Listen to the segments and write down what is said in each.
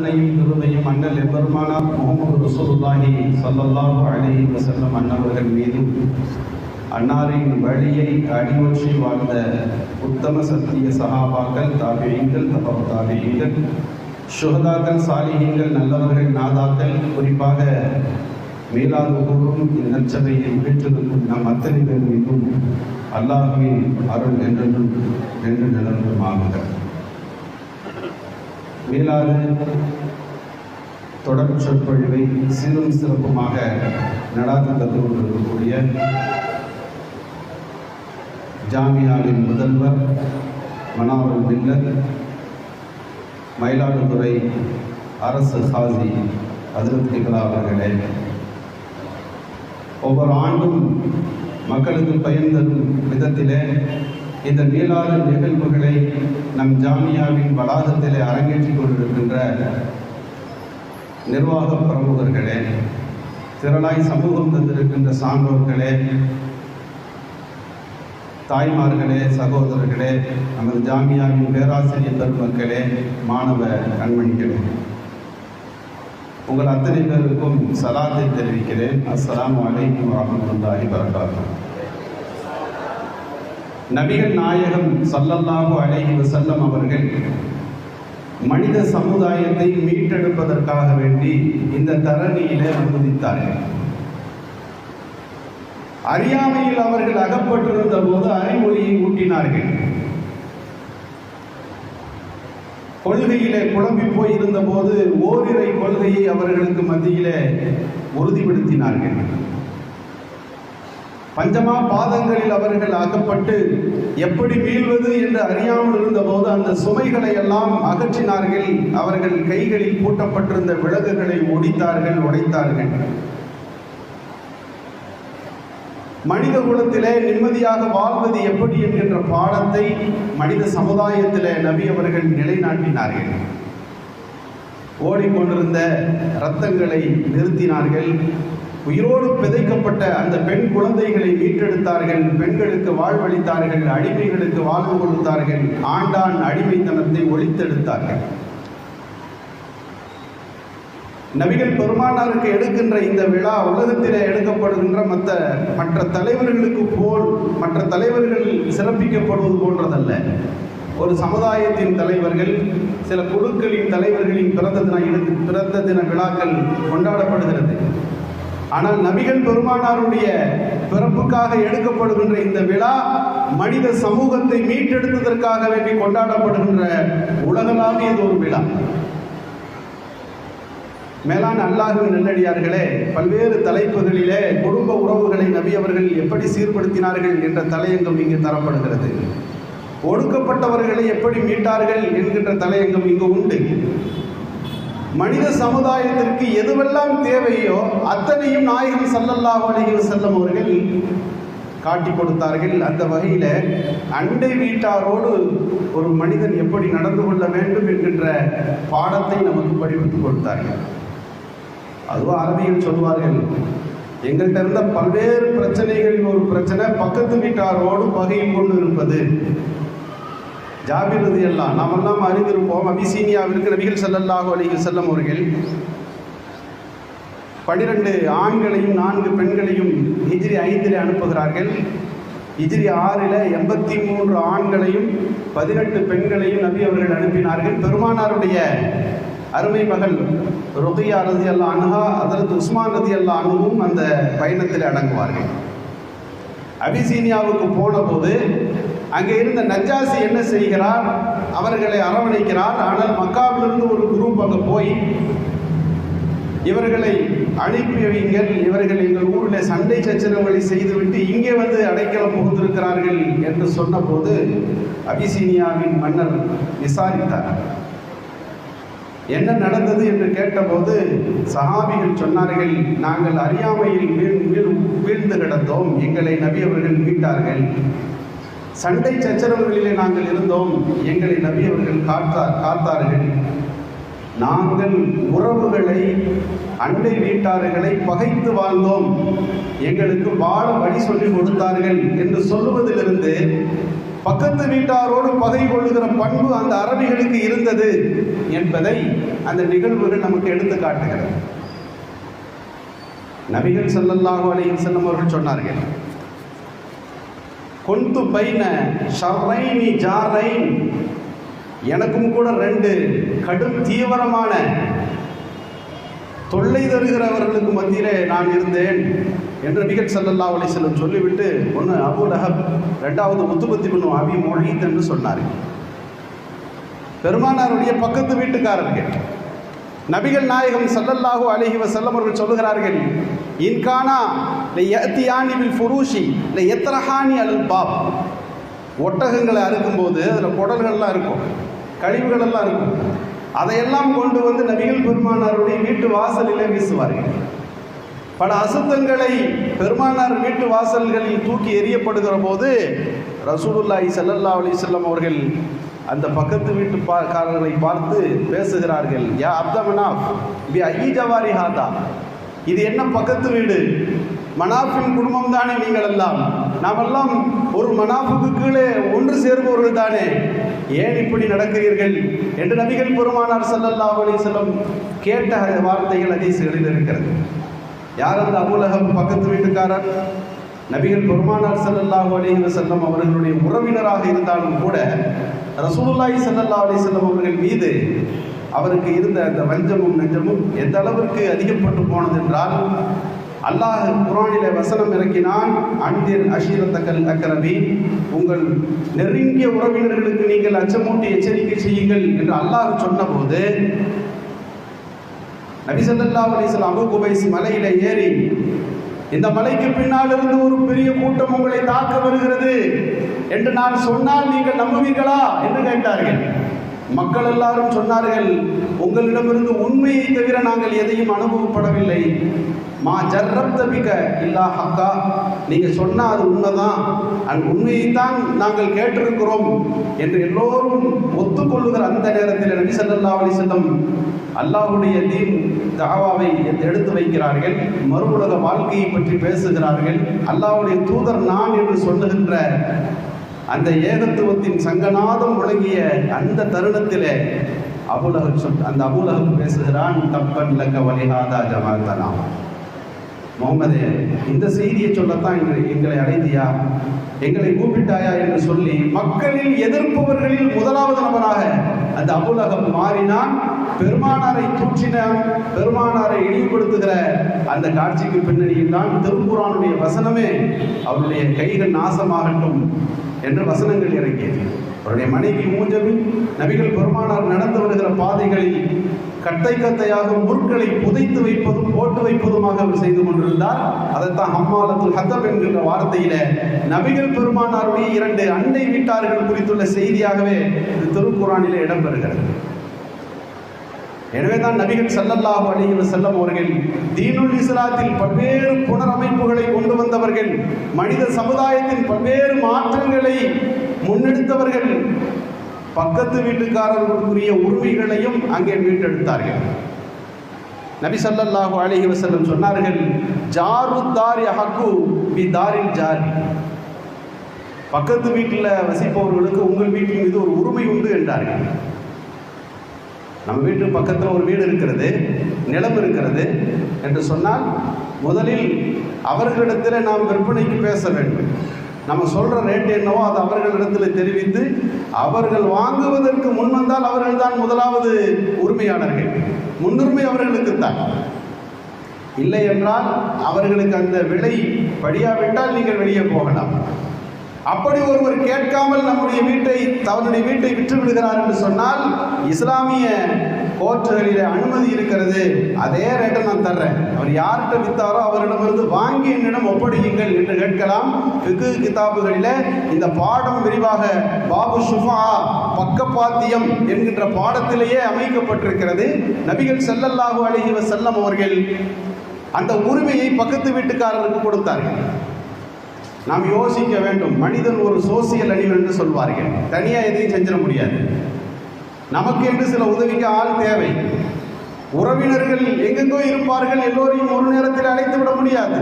கருணையும் கிருபையும் அண்ணல் எம்பெருமானார் முகமது ரசூலுல்லாஹி சல்லல்லாஹு அலைஹி வஸல்லம் அன்னவர்கள் மீதும் அன்னாரின் வழியை அடிவற்றி வாழ்ந்த உத்தம சத்திய சகாபாக்கள் தாபியங்கள் தப தாபியங்கள் சுகதாக்கள் சாலிகங்கள் நல்லவர்கள் நாதாக்கள் குறிப்பாக மேலாதோறும் கூறும் இந்நச்சபையை நம் அத்தனை பேர் மீதும் அல்லாஹுவின் அருள் என்றென்றும் என்று நிலவுமாகுக மேலாறு தொடர் சொற்பொழிவை சீரும் சிறப்புமாக நடாத்தி தந்து கொண்டிருக்கக்கூடிய ஜாமியாவின் முதல்வர் மனாவல் மில்லர் மயிலாடுதுறை அரசு சாதி அதிருப்திகளா அவர்களே ஒவ்வொரு ஆண்டும் மக்களுக்கு பயன் தரும் விதத்திலே இந்த மேலாளர் நிகழ்வுகளை நம் ஜாமியாவின் வளாகத்திலே அரங்கேற்றிக் கொண்டிருக்கின்ற நிர்வாக பிரமுகர்களே திரளாய் சமூகம் தந்திருக்கின்ற சான்றோர்களே தாய்மார்களே சகோதரர்களே நமது ஜாமியாவின் பேராசிரியர் பெருமக்களே மாணவ கண்மணிகளே. உங்கள் அத்தனை பேருக்கும் சலாத்தை தெரிவிக்கிறேன். அஸ்லாம் அலைக்கும் வரமத்துல்லாஹி வரகாத்துஹு நபிகள் நாயகம் சல்லல்லாஹு அலைஹி வஸல்லம் அவர்கள் மனித சமுதாயத்தை மீட்டெடுப்பதற்காக வேண்டி இந்த தரணியிலே அனுமதித்தார்கள். அறியாமையில் அவர்கள் அகப்பட்டிருந்த போது அறிமொழியை ஊட்டினார்கள். கொள்கையிலே குழம்பி போயிருந்த போது ஓரிரை கொள்கையை அவர்களுக்கு மத்தியிலே உறுதிப்படுத்தினார்கள். பஞ்சமா பாதங்களில் அவர்கள் அகப்பட்டு எப்படி மீள்வது என்று அறியாமல் இருந்தபோது அந்த சுமைகளை எல்லாம் அகற்றினார்கள். அவர்கள் கைகளில் பூட்டப்பட்டிருந்த விலங்குகளை ஒடித்தார்கள் உடைத்தார்கள். மனித குலத்திலே நிம்மதியாக வாழ்வது எப்படி என்கின்ற பாடத்தை மனித சமுதாயத்திலே நபி அவர்கள் நிலைநாட்டினார்கள். ஓடிக்கொண்டிருந்த இரத்தங்களை நிறுத்தினார்கள். உயிரோடு பிதைக்கப்பட்ட அந்த பெண் குழந்தைகளை மீட்டெடுத்தார்கள் பெண்களுக்கு வாழ்வளித்தார்கள் அடிமைகளுக்கு வாழ்வு கொடுத்தார்கள் ஆண்டான் அடிமைத்தனத்தை ஒழித்தெடுத்தார்கள். நபிகள் பெருமானாருக்கு எடுக்கின்ற இந்த விழா உலகத்திலே எடுக்கப்படுகின்ற மற்ற மற்ற தலைவர்களுக்கு போல் மற்ற தலைவர்கள் சிறப்பிக்கப்படுவது போன்றதல்ல. ஒரு சமுதாயத்தின் தலைவர்கள் சில குழுக்களின் தலைவர்களின் பிறந்த தின பிறந்த தின விழாக்கள் கொண்டாடப்படுகிறது. ஆனால் நபிகள் பெருமானாருடைய பிறப்புக்காக எடுக்கப்படுகின்ற இந்த விழா மனித சமூகத்தை மீட்டெடுத்ததற்காக வேண்டி கொண்டாடப்படுகின்ற உலகளாவிய ஒரு விழா. மேலான அல்லாஹின் நல்லடியார்களே பல்வேறு தலைப்புகளிலே குடும்ப உறவுகளை நபி அவர்கள் எப்படி சீர்படுத்தினார்கள் என்ற தலையங்கம் இங்கு தரப்படுகிறது. ஒடுக்கப்பட்டவர்களை எப்படி மீட்டார்கள் என்கின்ற தலையங்கம் இங்கு உண்டு. மனித சமுதாயத்திற்கு எதுவெல்லாம் தேவையோ அத்தனையும் நாயகம் சல்லல்லா அலைஹி செல்லும் அவர்கள் காட்டி கொடுத்தார்கள். அந்த வகையில் அண்டை வீட்டாரோடு ஒரு மனிதன் எப்படி நடந்து கொள்ள வேண்டும் என்கின்ற பாடத்தை நமக்கு படிப்பித்துக் கொடுத்தார்கள். அதுவும் அரபியில் சொல்வார்கள் எங்கள்கிட்ட இருந்த பல்வேறு பிரச்சனைகளின் ஒரு பிரச்சனை பக்கத்து வீட்டாரோடு பகையும் கொண்டு இருப்பது. ஜாபிர் ரதி எல்லாம் நாமெல்லாம் அறிந்திருப்போம். அபிசீனியாவிற்கு நபிகள் செல்லல்லாஹோ அலைஹி செல்லம் அவர்கள் பனிரெண்டு ஆண்களையும் நான்கு பெண்களையும் ஹிஜ்ரி ஐந்தில் அனுப்புகிறார்கள். ஹிஜ்ரி ஆறில் எண்பத்தி மூன்று ஆண்களையும் பதினெட்டு பெண்களையும் நபி அவர்கள் அனுப்பினார்கள். பெருமானாருடைய அருமை மகள் ருகையா ரதி அல்லா அனுகா அதற்கு உஸ்மான் ரதி அல்லா அணுவும் அந்த பயணத்தில் அடங்குவார்கள். அபிசீனியாவுக்கு போன போது அங்கே இருந்த நஜாசி என்ன செய்கிறார் அவர்களை அரவணைக்கிறார் ஆனால் மக்காவிலிருந்து ஒரு குரூப் அங்கே போய் இவர்களை அனுப்பி வைங்கள். இவர்கள் எங்கள் ஊரில் சண்டை சச்சரவுகளை செய்துவிட்டு இங்கே வந்து அடைக்கலம் புகுந்திருக்கிறார்கள் என்று சொன்னபோது அபிசீனியாவின் மன்னர் விசாரித்தார். என்ன நடந்தது என்று கேட்டபோது சஹாபிகள் சொன்னார்கள் நாங்கள் அறியாமையில் வீழ் வீழ்ந்து கிடந்தோம். எங்களை நபி அவர்கள் மீட்டார்கள். சண்டை சச்சரவுகளிலே நாங்கள் இருந்தோம். எங்களை நபி அவர்கள் காத்தார் காத்தார்கள். நாங்கள் உறவுகளை அண்டை வீட்டார்களை பகைத்து வாழ்ந்தோம். எங்களுக்கு வாழ வழி சொல்லி கொடுத்தார்கள் என்று சொல்லுவதிலிருந்து பக்கத்து வீட்டாரோடு பகை கொள்ளுகிற பண்பு அந்த அரபிகளுக்கு இருந்தது என்பதை அந்த நிகழ்வுகள் நமக்கு எடுத்து காட்டுகிறது. நபிகள் ஸல்லல்லாஹு அலையின் செல்லும் அவர்கள் சொன்னார்கள். கொந்து பைன ஷர்ரைனி ஜாரைன். எனக்கும் கூட ரெண்டு கடும் தீவிரமான தொல்லை தருகிறவர்களுக்கு மத்தியிலே நான் இருந்தேன் என்று நபிகள் ஸல்லல்லாஹு அலி செல்லம் சொல்லிவிட்டு ஒன்று அபு லஹப் ரெண்டாவது முத்துபத்தி பண்ணும் அபி மொழித் என்று சொன்னார்கள். பெருமானாருடைய பக்கத்து வீட்டுக்காரர்கள் நபிகள் நாயகம் சல்லல்லாஹு அலஹி வசல்லம் அவர்கள் சொல்லுகிறார்கள் இன்கானா யத்தியானி பில் ஃபுரூஷி இல்லை எத்தரஹானி அல் பாப். ஒட்டகங்களை அறுக்கும்போது அதில் குடல்கள்லாம் இருக்கும் கழிவுகள் எல்லாம் இருக்கும். அதையெல்லாம் கொண்டு வந்து நபிகள் பெருமானாருடைய வீட்டு வாசலிலே வீசுவார்கள். பல அசுத்தங்களை பெருமானார் வீட்டு வாசல்களில் தூக்கி எறியப்படுகிற போது ரசூலுல்லாஹி சல்லல்லா அலி அவர்கள் அந்த பக்கத்து வீட்டு பா காரர்களை பார்த்து பேசுகிறார்கள் யா அப்தமனாஃப் பி ஐ ஜவாரி ஹாதா. இது என்ன பக்கத்து வீடு? மனாஃபின் குடும்பம் தானே நீங்கள் எல்லாம். நாமெல்லாம் ஒரு மனாஃபுக்கு கீழே ஒன்று சேர்பவர்கள் தானே. ஏன் இப்படி நடக்கிறீர்கள்? என்று நபிகள் பெருமானார் சல்லல்லா அலைஹி செல்லம் கேட்ட வார்த்தைகள் ஹதீஸ்களில் இருக்கிறது. யார் அந்த அபுலகம் பக்கத்து வீட்டுக்காரர்? நபிகள் பெருமானார் சல்லல்லாஹு அலி செல்லம் அவர்களுடைய உறவினராக இருந்தாலும் கூட ரசூலுல்லாய் சல்லா அலி செல்லம் அவர்கள் மீது அவருக்கு இருந்த அந்த வஞ்சமும் நெஞ்சமும் எந்த அளவிற்கு அதிகப்பட்டு போனது என்றால் அல்லாஹ் குரானில வசனம் இறக்கினான் அன்பின் அஷீரத்தக்கல் அக்கரபி உங்கள் நெருங்கிய உறவினர்களுக்கு நீங்கள் அச்சமூட்டி எச்சரிக்கை செய்யுங்கள் என்று அல்லாஹ் சொன்னபோது நபிசல்லா ஸல்லல்லாஹு அலைஹி குபைஸ் மலையில ஏறி இந்த மலைக்கு பின்னால் இருந்து ஒரு பெரிய கூட்டம் உங்களை தாக்க வருகிறது. என்று நான் சொன்னால் நீங்கள் நம்புவீர்களா? என்று கேட்டார்கள். மக்கள் எல்லாரும் சொன்னார்கள் உங்களிடமிருந்து உண்மையை தவிர நாங்கள் எதையும் அனுபவப்படவில்லை. மா ஜர்ரப்த பிக இல்லா ஹக்கா. நீங்கள் சொன்னால் அது உண்மைதான். அந்த உண்மையைத்தான் நாங்கள் கேட்டிருக்கிறோம் என்று எல்லோரும் ஒத்துக்கொள்ளுகிற அந்த நேரத்தில் நபி சல்லா அலி செல்லம் அல்லாஹுடைய தீன் தாவாவை எடுத்து வைக்கிறார்கள். மறுவுலக வாழ்க்கையை பற்றி பேசுகிறார்கள். அல்லாஹுடைய தூதர் நான் என்று சொல்லுகின்ற அந்த ஏகத்துவத்தின் சங்கநாதம் முழங்கிய அந்த தருணத்திலே அபுலகம் சொல் அந்த அபுலகம் பேசுகிறான் தப்பன் லக்க வலிஹாதா ஜமாத்தனா. முகமதே இந்த செய்தியை சொல்லத்தான் எங்களை எங்களை எங்களை கூப்பிட்டாயா என்று சொல்லி மக்களில் எதிர்ப்பவர்களில் முதலாவது நபராக அந்த அபுலகம் மாறினான். பெருமானாரை தூற்றின பெருமானாரை இழிவுபடுத்துகிற அந்த காட்சிக்கு பின்னணியில் தான் திருக்குறானுடைய வசனமே அவருடைய கைகள் நாசமாகட்டும் என்று வசனங்கள் இறங்கியது. அவருடைய மனைவி மூஞ்சவி நபிகள் பெருமானார் நடந்து வருகிற பாதைகளில் கட்டை கத்தையாக முற்களை புதைத்து வைப்பதும் போட்டு வைப்பதுமாக அவர் செய்து கொண்டிருந்தார். அதைத்தான் ஹம்மாலத்துல் ஹத்தப் என்கின்ற வார்த்தையில நபிகள் பெருமானாருடைய இரண்டு அண்டை வீட்டார்கள் குறித்துள்ள செய்தியாகவே இது திருக்குறானிலே இடம்பெறுகிறது. எனவேதான் நபிகள் ஸல்லல்லாஹு அலைஹி செல்லும் அவர்கள் தீனுல் இஸ்லாத்தில் பல்வேறு புனரமைப்புகளை கொண்டு வந்தவர்கள் மனித சமுதாயத்தின் பல்வேறு மாற்றங்களை முன்னெடுத்தவர்கள் பக்கத்து வீட்டுக்காரர்களுக்குரிய உரிமைகளையும் அங்கே மீட்டெடுத்தார்கள். நபி சல்லல்லாஹு அலைஹி வசல்லம் சொன்னார்கள் ஜாரு தாரி ஹக்கு பி தாரில் ஜாரி. பக்கத்து வீட்டில் வசிப்பவர்களுக்கு உங்கள் வீட்டின் மீது ஒரு உரிமை உண்டு என்றார்கள். நம்ம வீட்டு பக்கத்தில் ஒரு வீடு இருக்கிறது நிலம் இருக்கிறது என்று சொன்னால் முதலில் அவர்களிடத்தில் நாம் விற்பனைக்கு பேச வேண்டும். நம்ம சொல்கிற ரேட் என்னவோ அது அவர்களிடத்தில் தெரிவித்து அவர்கள் வாங்குவதற்கு முன் வந்தால் அவர்கள் தான் முதலாவது உரிமையாளர்கள். முன்னுரிமை அவர்களுக்கு தான் இல்லை என்றால் அவர்களுக்கு அந்த விலை படியாவிட்டால் நீங்கள் வெளியே போகலாம். அப்படி ஒருவர் கேட்காமல் நம்முடைய வீட்டை தன்னுடைய வீட்டை விற்று விடுகிறார் என்று சொன்னால் இஸ்லாமிய கோர்ட்டுகளில் அனுமதி இருக்கிறது. அதே ரேட்டை நான் தர்றேன். அவர் யார்கிட்ட வித்தாரோ அவரிடமிருந்து வாங்கி என்னிடம் ஒப்படையுங்கள் என்று கேட்கலாம். ஃபிகு கிதாபுகளில் இந்த பாடம் விரிவாக பாபு சுஃபா பக்கப்பாத்தியம் என்கின்ற பாடத்திலேயே அமைக்கப்பட்டிருக்கிறது. நபிகள் செல்லல்லாஹு அழகிவ செல்லம் அவர்கள் அந்த உரிமையை பக்கத்து வீட்டுக்காரருக்கு கொடுத்தார்கள். நாம் யோசிக்க வேண்டும். மனிதன் ஒரு சோசியல் அனிமல் என்று சொல்வார்கள். தனியாக எதையும் செஞ்சிட முடியாது. நமக்கு என்று சில உதவிக்கு ஆள் தேவை. உறவினர்கள் எங்கெங்கோ இருப்பார்கள். எல்லோரையும் ஒரு நேரத்தில் அழைத்து விட முடியாது.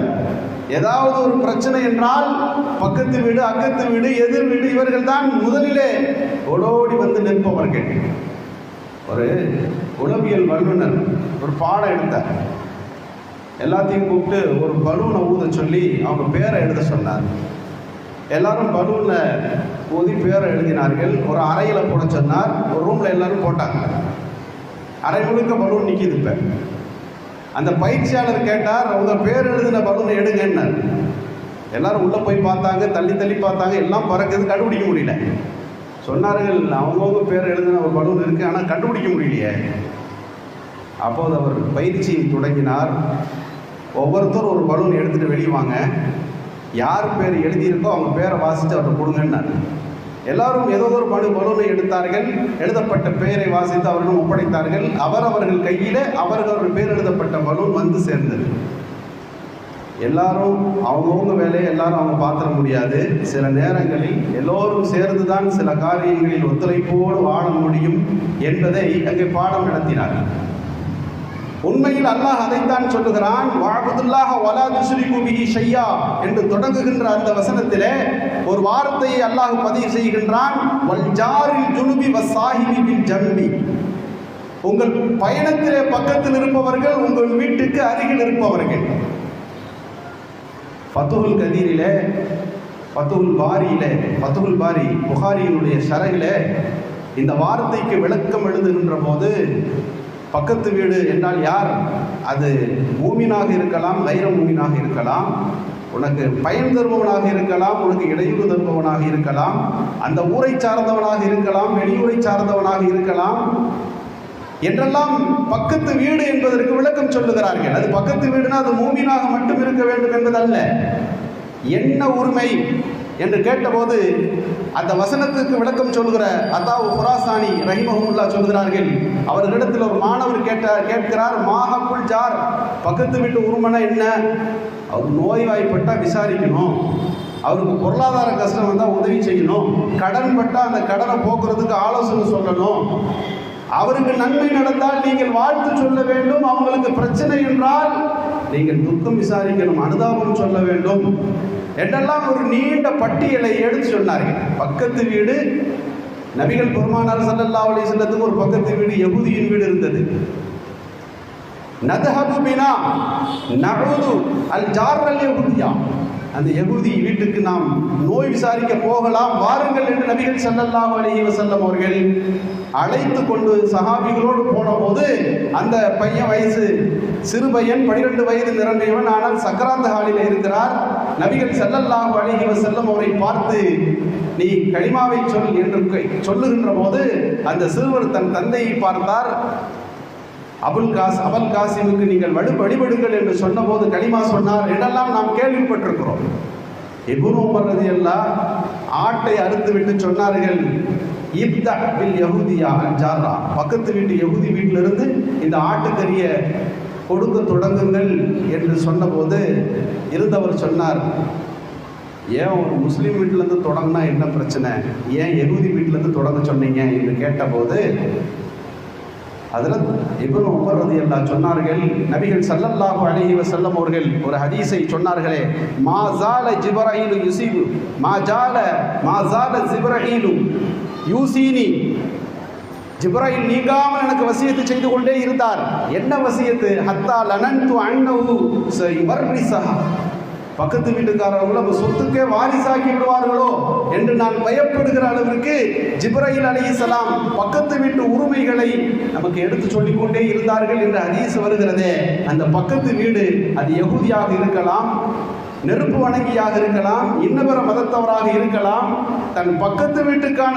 ஏதாவது ஒரு பிரச்சனை என்றால் பக்கத்து வீடு அக்கத்து வீடு எதிர் வீடு இவர்கள் தான் முதலிலே ஓடோடி வந்து நிற்பவர்கள். ஒரு உளவியல் வல்லுனர் ஒரு பாடம் எடுத்தார். எல்லாத்தையும் கூப்பிட்டு ஒரு பலூனை ஊத சொல்லி அவங்க பேரை எழுத சொன்னார். எல்லாரும் பலூனில் ஊதி பேரை எழுதினார்கள். ஒரு அறையில் போட சொன்னார். ஒரு ரூமில் எல்லாரும் போட்டாங்க. அரை முழுக்க பலூன் நிற்கிது இப்போ. அந்த பயிற்சியாளர் கேட்டார் அவங்க பேர் எழுதின பலூனை எடுங்கன்னார். எல்லாரும் உள்ளே போய் பார்த்தாங்க தள்ளி தள்ளி பார்த்தாங்க. எல்லாம் பறக்குது கண்டுபிடிக்க முடியல. சொன்னார்கள் அவங்கவுங்க பேர் எழுதின ஒரு பலூன் இருக்குது ஆனால் கண்டுபிடிக்க முடியலையே. அப்போது அவர் பயிற்சியை தொடங்கினார். ஒவ்வொருத்தரும் ஒரு பலூன் எடுத்துகிட்டு வெளியே வாங்க. யார் பேர் எழுதியிருக்கோ அவங்க பேரை வாசித்து அவர்கிட்ட கொடுங்கன்னார். எல்லாரும் ஏதோ ஒரு பலு பலூனை எடுத்தார்கள். எழுதப்பட்ட பெயரை வாசித்து அவர்களும் ஒப்படைத்தார்கள். அவரவர்கள் கையில் அவர்கள் பேர் எழுதப்பட்ட பலூன் வந்து சேர்ந்தது. எல்லாரும் அவங்கவுங்க வேலையை எல்லாரும் அவங்க பார்த்துட முடியாது. சில நேரங்களில் எல்லோரும் சேர்ந்து தான் சில காரியங்களில் ஒத்துழைப்போடு வாழ முடியும் என்பதை அங்கே பாடம் நடத்தினார்கள். உண்மையில் அல்லாஹ் அதைத்தான் சொல்லுகிறான் வாழ்வதுல்லாக வலா துசுரி பிஹி ஷையா என்று தொடங்குகின்ற அந்த வசனத்திலே ஒரு வார்த்தையை அல்லாஹ் பதிவு செய்கின்றான் வல்ஜாரில் ஜுனுபி வசாஹிபி ஜம்பி. உங்கள் பயணத்திலே பக்கத்தில் இருப்பவர்கள் உங்கள் வீட்டுக்கு அருகில் இருப்பவர்கள். பத்துகுல் கதீரிலே பத்துகுல் பாரியிலே பத்துகுல் பாரி புகாரியினுடைய சரகிலே இந்த வார்த்தைக்கு விளக்கம் எழுதுகின்ற போது பக்கத்து வீடு என்றால் யார்? அது மூமினாக இருக்கலாம் தைர மூமினாக இருக்கலாம். உனக்கு பயன் தருபவனாக இருக்கலாம் உனக்கு இடையூறு தருபவனாக இருக்கலாம். அந்த ஊரை சார்ந்தவனாக இருக்கலாம் வெளியூரை சார்ந்தவனாக இருக்கலாம். என்றெல்லாம் பக்கத்து வீடு என்பதற்கு விளக்கம் சொல்லுகிறார்கள். அது பக்கத்து வீடுனா அது மூமினாக மட்டும் இருக்க வேண்டும் என்பதல்ல. என்ன உரிமை? என்று கேட்டபோது அந்த வசனத்துக்கு விளக்கம் சொல்கிற அத்தாவு புராசானி ரஹிமஹமுல்லா சொல்கிறார்கள் அவர்களிடத்தில் ஒரு மாணவர் கேட்டார் கேட்கிறார் மாஹப்புல் ஜார் பக்கத்து வீட்டு உருமனை என்ன? அவர் நோய்வாய்ப்பட்டால் விசாரிக்கணும். அவருக்கு பொருளாதார கஷ்டம் வந்தால் உதவி செய்யணும். கடன் பட்டால் அந்த கடனை போக்குறதுக்கு ஆலோசனை சொல்லணும். அவருக்கு நன்மை நடந்தால் நீங்கள் வாழ்த்து சொல்ல வேண்டும். அவங்களுக்கு பிரச்சனை என்றால் நீங்கள் துக்கம் விசாரிக்கணும் அனுதாபம் சொல்ல வேண்டும். என்றெல்லாம் ஒரு நீண்ட பட்டியலை எடுத்து சொன்னார்கள். பக்கத்து வீடு நபிகள் பெருமானார் சல்லல்லா அலி செல்லத்துக்கு ஒரு பக்கத்து வீடு எகுதியின் வீடு இருந்தது. நதஹபு பினா நகுது அல் ஜாரல் யகுதியா. அந்த யகுதி வீட்டுக்கு நாம் நோய் விசாரிக்க போகலாம். வாருங்கள் என்று நபிகள் செல்லல்லாம் அலைஹி செல்லம் அவர்கள் அழைத்து கொண்டு சகாபிகளோடு போன போது அந்த பையன் வயசு சிறு பையன் பனிரெண்டு வயது நிரம்பியவன் ஆனால் சக்கராந்த ஹாலில் இருக்கிறார். நபிகள் செல்லல்லாம் அலைஹி செல்லம் அவரை பார்த்து நீ கலிமாவை சொல் என்று சொல்லுகின்ற போது அந்த சிறுவர் தன் தந்தையை பார்த்தார். அபுல் காஸ் அபல் காசிமுக்கு நீங்கள் வடு வழிபடுங்கள் என்று சொன்னபோது கலிமா சொன்னார் என்றெல்லாம் நாம் கேள்விப்பட்டிருக்கிறோம். இபுன் உமர் எல்லாம் ஆட்டை அறுத்து விட்டு சொன்னார்கள் இப்தா பில் யஹூதியா ஜாரா பக்கத்து வீட்டு யகுதி வீட்டிலிருந்து இந்த ஆட்டுக்கறியை கொடுக்க தொடங்குங்கள் என்று சொன்னபோது இருந்தவர் சொன்னார் ஏன் ஒரு முஸ்லீம் வீட்டிலேருந்து தொடங்கினா என்ன பிரச்சனை? ஏன் எகுதி வீட்டிலேருந்து தொடங்க சொன்னீங்க? என்று கேட்டபோது அதில் இவ்வளவு உமர் ரலியல்லாஹு சொன்னார்கள் நபிகள் சல்லல்லாஹு அலைஹி செல்லம் அவர்கள் ஒரு ஹதீஸை சொன்னார்களே மா ஜால ஜிபரஹீலு யுசீபு மா ஜால மா ஜால ஜிபரஹீலு யூசீனி. ஜிப்ராயில் நீங்காமல் எனக்கு வசியத்து செய்து கொண்டே இருந்தார். என்ன வசியத்து? ஹத்தா லனன்து அன்னஹு சயுவர்ரிசஹா பக்கத்து வீட்டுக்காரர்கள் நம்ம சொத்துக்கே வாரிசாக்கி விடுவார்களோ என்று நான் பயப்படுகிற அளவிற்கு ஜிப்ராயில் அலைஹிஸ்ஸலாம் பக்கத்து வீட்டு உரிமைகளை நமக்கு எடுத்து சொல்லிக்கொண்டே இருந்தார்கள் என்று ஹதீஸ் வருகிறதே. அந்த பக்கத்து வீடு அது எகுதியாக இருக்கலாம் நெருப்பு வணங்கியாக இருக்கலாம் இன்னவர மதத்தவராக இருக்கலாம் தன் பக்கத்து வீட்டுக்கான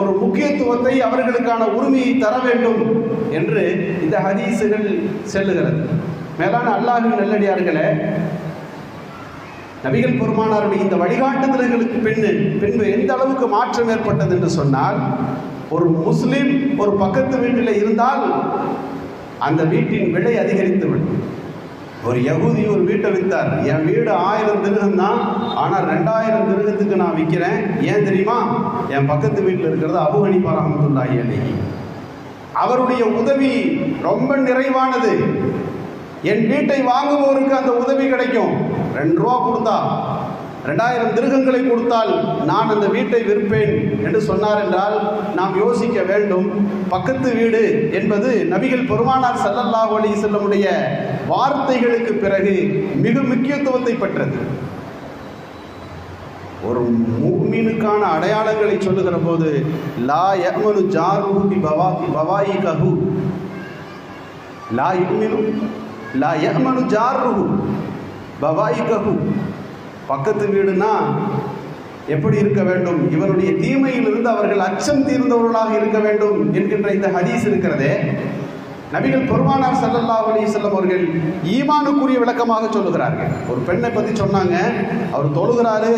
ஒரு முக்கியத்துவத்தை அவர்களுக்கான உரிமையை தர வேண்டும் என்று இந்த ஹதீஸுகள் செல்லுகிறது. மேலான அல்லாஹின் நல்லடியார்களே நபிகள் பெருமானாருடைய இந்த வழிகாட்டுதல்களுக்கு பின்னு பின்பு எந்த அளவுக்கு மாற்றம் ஏற்பட்டது என்று சொன்னால் ஒரு முஸ்லிம் ஒரு பக்கத்து வீட்டில் இருந்தால் அந்த வீட்டின் விலை அதிகரித்து விடும். ஒரு யகுதி ஒரு வீட்டை வித்தார். என் வீடு ஆயிரம் திருகம் தான் ஆனால் ரெண்டாயிரம் திருகத்துக்கு நான் விற்கிறேன் ஏன் தெரியுமா? என் பக்கத்து வீட்டில் இருக்கிறது அபு ஹனிஃபா ரஹமத்துல்லாஹி அவருடைய உதவி ரொம்ப நிறைவானது. என் வீட்டை வாங்குபவருக்கு அந்த உதவி கிடைக்கும். ரெண்டு ரூபா கொடுத்தா ரெண்டாயிரம் திருகங்களை கொடுத்தால் நான் அந்த வீட்டை விற்பேன் என்று சொன்னார் என்றால் நாம் யோசிக்க வேண்டும். பக்கத்து வீடு என்பது நபிகள் பெருமானார் ஸல்லல்லாஹு அலைஹி செல்லமுடைய வார்த்தைகளுக்கு பிறகு மிக முக்கியத்துவத்தை பெற்றது. ஒரு மூமினுக்கான அடையாளங்களை சொல்லுகிற போது லா யமனு ஜாருஹு பி பவாகி பவாயி கஹு லா யுமினு லா யமனு ஜாருஹு. பவாயி கஹு பக்கத்து வீடுனா எப்படி இருக்க வேண்டும்? இவருடைய தீமையிலிருந்து அவர்கள் அச்சம் தீர்ந்தவர்களாக இருக்க வேண்டும் என்கின்ற இந்த ஹதீஸ் இருக்கிறதே. நபிகள் பெருமானார் சல்லல்லா அலி செல்லம் அவர்கள் ஈமானுக்குரிய விளக்கமாக சொல்லுகிறார்கள். ஒரு பெண்ணை பற்றி சொன்னாங்க. அவர் தொழுகிறாரு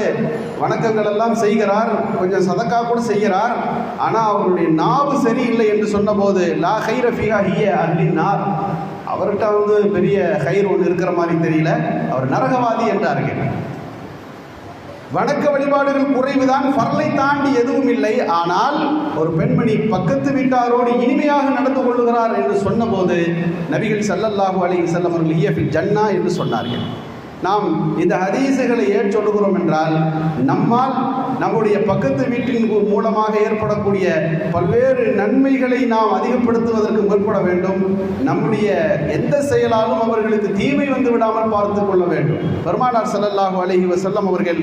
வணக்கங்கள் எல்லாம் செய்கிறார் கொஞ்சம் சதக்கா கூட செய்கிறார். ஆனால் அவருடைய நாவு சரியில்லை என்று சொன்னபோது லா ஹைர ஃபிஹா ஹிய அஹ்லின்னார். அவர்கிட்ட வந்து பெரிய ஹைர் ஒன்று இருக்கிற மாதிரி தெரியல. அவர் நரகவாதி என்றார்கள் வணக்க வழிபாடுகள் குறைவுதான் பரலை தாண்டி எதுவும் இல்லை. ஆனால் ஒரு பெண்மணி பக்கத்து வீட்டாரோடு இனிமையாக நடந்து கொள்ளுகிறார் என்று சொன்னபோது நபிகள் ஸல்லல்லாஹு அலைஹி வஸல்லம் அவர்கள் இயஃபில் ஜன்னா என்று சொன்னார்கள். நாம் இந்த ஹதீசுகளை ஏன் சொல்லுகிறோம் என்றால் நம்மால் நம்முடைய பக்கத்து வீட்டின் மூலமாக ஏற்படக்கூடிய பல்வேறு நன்மைகளை நாம் அதிகப்படுத்துவதற்கு முற்பட வேண்டும். நம்முடைய எந்த செயலாலும் அவர்களுக்கு தீமை வந்து விடாமல் பார்த்து கொள்ள வேண்டும். பெருமானார் செல்லல்லாஹு அலைஹி வஸல்லம் அவர்கள்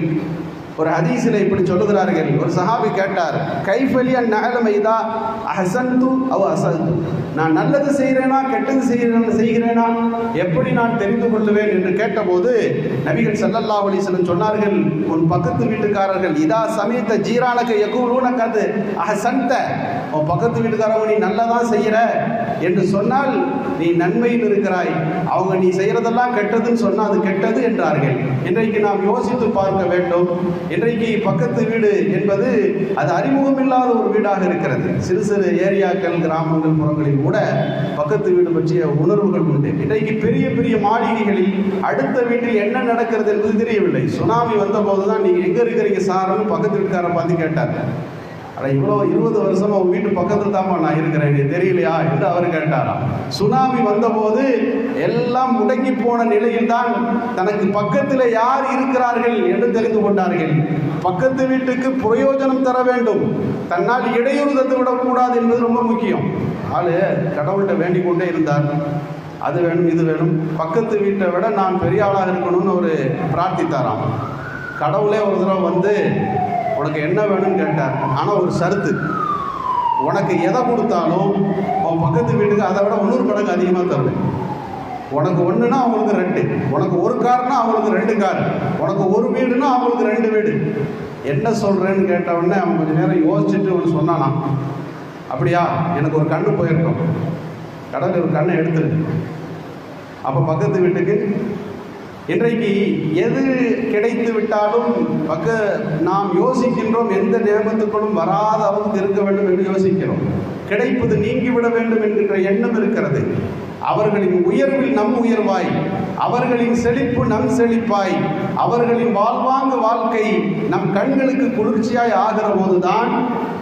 ஒரு ஹதீஸில் இப்படி சொல்லுகிறார்கள். ஒரு சஹாபி கேட்டார் கைஃபலிய நகலமைதா அஹசந்து அவ அசந்து நான் நல்லது செய்கிறேனா கெட்டது செய்கிறேன் செய்கிறேனா? எப்படி நான் தெரிந்து கொள்ளுவேன்? என்று கேட்டபோது நபிகள் சல்லல்லா அலைஹி வஸல்லம் சொன்னார்கள் உன் பக்கத்து வீட்டுக்காரர்கள் இதா சமீத்த ஜீரானக்கு யகூலூனக அது அஹசந்த உன் பக்கத்து வீட்டுக்காரங்க நீ நல்லதான் செய்கிற? என்று சொன்னால் நீ நன்மையில் இருக்கிறாய். அவங்க நீ செய்கிறதெல்லாம் கெட்டதுன்னு சொன்னால் அது கெட்டது என்றார்கள். இன்றைக்கு நாம் யோசித்து பார்க்க வேண்டும். இன்றைக்கு பக்கத்து வீடு என்பது அது அறிமுகமில்லாத ஒரு வீடாக இருக்கிறது. சிறு சிறு ஏரியாக்கள் கிராமங்கள் புறங்களில் கூட பக்கத்து வீடு பற்றிய உணர்வுகள் உண்டு. இன்றைக்கு பெரிய பெரிய மாளிகைகளில் அடுத்த வீட்டில் என்ன நடக்கிறது என்பது தெரியவில்லை. சுனாமி வந்தபோது தான் நீங்கள் எங்கே இருக்கிறீங்க சார்னு பக்கத்து வீட்டுக்காரன் பார்த்து கேட்டார். ஆனால் இவ்வளோ இருபது வருஷமா உங்கள் வீட்டு பக்கத்தில் தான்ப்பா நான் இருக்கிறேன். நீ தெரியலையா? என்று அவர் கேட்டாராம். சுனாமி வந்தபோது எல்லாம் முடங்கி போன நிலையில்தான் தனக்கு பக்கத்தில் யார் இருக்கிறார்கள் என்று தெரிந்து கொண்டார்கள். பக்கத்து வீட்டுக்கு பிரயோஜனம் தர வேண்டும். தன்னால் இடையூறு தந்து விடக்கூடாது என்பது ரொம்ப முக்கியம். ஆளு கடவுள்கிட்ட வேண்டிக் கொண்டே இருந்தார். அது வேணும் இது வேணும். பக்கத்து வீட்டை விட நான் பெரிய ஆளாக இருக்கணும்னு ஒரு பிரார்த்தித்தாராம். கடவுளே ஒரு தடவை வந்து உனக்கு என்ன வேணும்னு கேட்டார் ஆனால் ஒரு சருத்து உனக்கு எதை கொடுத்தாலும் அவன் பக்கத்து வீட்டுக்கு அதை விட இன்னொரு மடங்கு அதிகமாக தருவேன். உனக்கு ஒன்றுனா அவங்களுக்கு ரெண்டு. உனக்கு ஒரு கார்னா அவங்களுக்கு ரெண்டு கார். உனக்கு ஒரு வீடுனா அவங்களுக்கு ரெண்டு வீடு. என்ன சொல்கிறேன்னு கேட்டவுடனே அவன் கொஞ்சம் நேரம் யோசிச்சுட்டு ஒன்று சொன்னானா அப்படியா எனக்கு ஒரு கண்ணு போயிருக்கும். கடலில் ஒரு கண்ணை எடுத்துரு. அப்போ பக்கத்து வீட்டுக்கு இன்றைக்கு எது கிடைத்து விட்டாலும் பக்க நாம் யோசிக்கின்றோம் எந்த நியமத்துக்களும் வராத அளவுக்கு இருக்க வேண்டும் என்று யோசிக்கிறோம். கிடைப்பது நீங்கிவிட வேண்டும் என்கின்ற எண்ணம் இருக்கிறது. அவர்களின் உயர்வில் நம் உயர்வாய் அவர்களின் செழிப்பு நம் செழிப்பாய் அவர்களின் வாழ்வாங்கு வாழ்க்கை நம் கண்களுக்கு குளிர்ச்சியாய் ஆகிற போதுதான்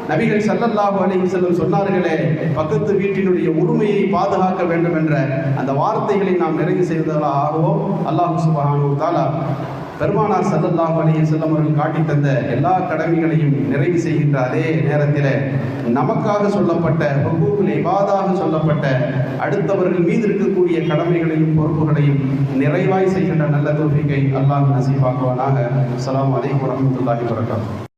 நபிகள் சல்லல்லாஹு அலைஹி செல்லும் சொன்னார்களே பக்கத்து வீட்டினுடைய உரிமையை பாதுகாக்க வேண்டும் என்ற அந்த வார்த்தைகளை நாம் நிறைவு செய்ததாக ஆகவோ அல்லாஹ் சுப்ஹானஹு தாலா பெருமானார் ஸல்லல்லாஹு அலைஹி வஸல்லம் அவர்கள் காட்டி தந்த எல்லா கடமைகளையும் நிறைவு செய்கின்ற அதே நேரத்தில். நமக்காக சொல்லப்பட்ட ஹுக்கூக்குல் இபாதாக சொல்லப்பட்ட அடுத்தவர்கள் மீது இருக்கக்கூடிய கடமைகளையும் பொறுப்புகளையும் நிறைவாய் செய்கின்ற நல்ல தோஃபிக்கை அல்லாஹ் நசீபாக்குவானாக. அஸ்ஸலாமு அலைக்கும் வரமத்துல்லாஹி வபரகாத்துஹு.